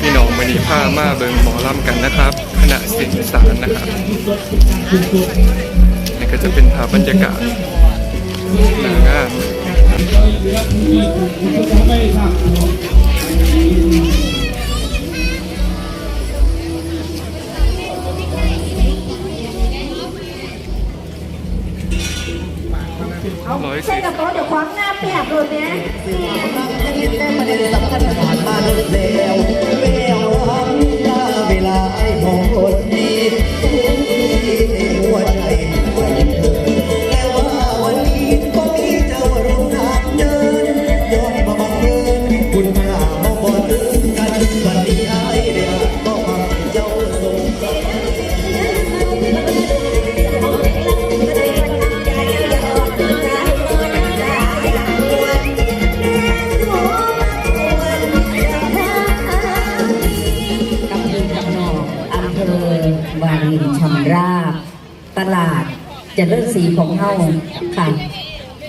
พี่น้องมณีผ้ามาเบิงหมอลำกันนะครับคณะเสียงอีสารนะครับนี่ก็จะเป็นภาพบรรยากาศหน้างานร้อยใช่สิบกับโต๊ะเดี๋ยวคว้างหน้าเปียกเลยเนี่ย วารินชำราบ ตลาดเจริญศรีของเฮาค่ะ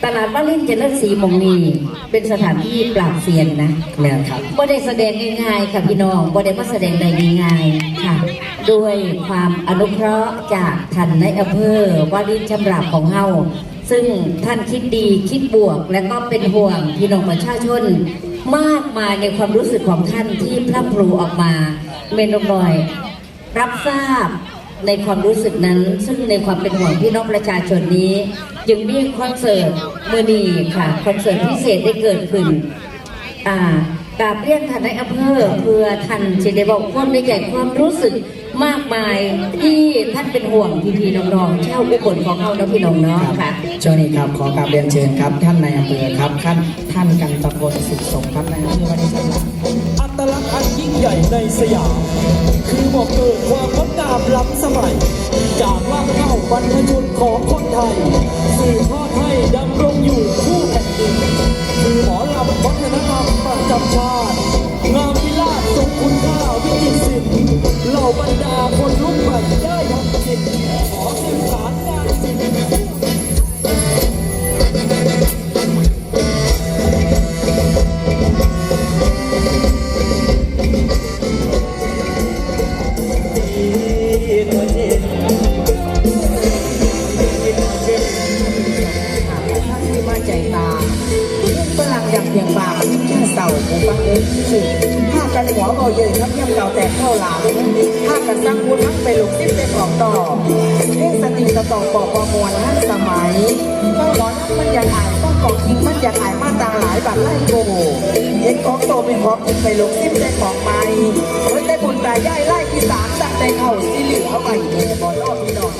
ตลาดวารินเจริญศรีหมองนีเป็นสถานที่ปราบเซียนนะแม่ครับ บ่ได้แสดงง่ายๆค่ะพี่น้องบ่ได้มาแสดงได้ง่ายๆค่ะ ด้วยความอนุเคราะห์จากท่านในอำเภอวารินชำราบของเฮาซึ่งท่านคิดดีคิดบวกและก็เป็นห่วงพี่น้องประชาชน มากมายในความรู้สึกของท่านที่พร่ำพรูออกมาเมนบอย รับทราบในความรู้สึกนั้น ซึ่งในความเป็นห่วงพี่น้องประชาชนนี้ จึงมีคอนเสิร์ตเมื่อนีค่ะคอนเสิร์ตพิเศษได้เกิดขึ้นอ่ากราบเรียนท่านในอำเภอเพื่อท่านจะได้บอกความในใจความรู้สึกมากมายที่ท่านเป็นห่วงพี่พี่น้องๆชาวอุบลของเรานะพี่น้องเนาะค่ะช่วงนี้ครับขอกราบเรียนเชิญครับ ท่านนายอำเภอครับท่านท่านกันตะพลสุขสมครับในอำเภอวันนี้ครับอัตลักษณ์ ญ่ในสยาม คือบอกเกิดความงดงามล้ำสมัย จากรางเข้าบรรพชนของคนไทย สื่อทอดให้ดำรงอยู่คู่แผ่นดิน คือหมอลำวัฒนธรรมประจำชาติ งามวิลาศทรงคุณค่าวิจิตรศิลป์เหล่าบรรดาคนรุ่นใหม่ได้ทำ หูฟังเดินที่สุดถ้ากันหัวเบาเยยครับยังเก่าแตกเข้าหลังถ้ากันสร้างพุญทั้งไปหลงติ้งไปออกต่อเทศตีงสตะต่อปอบปอะมวลนั้นสมัยต้องร้อนมันอยากอ่านต้องกอกทิ้งมันอยากอ่านมาตาหลายบาทไล่โกเห็นของโตเป็นของกินไปหลงติ้งไปของไปเฮ้ยได้บุญตายายไล่ที่สามสั่งได้เข่าสีเหลือไปเลยบอลรอบพี่น้อง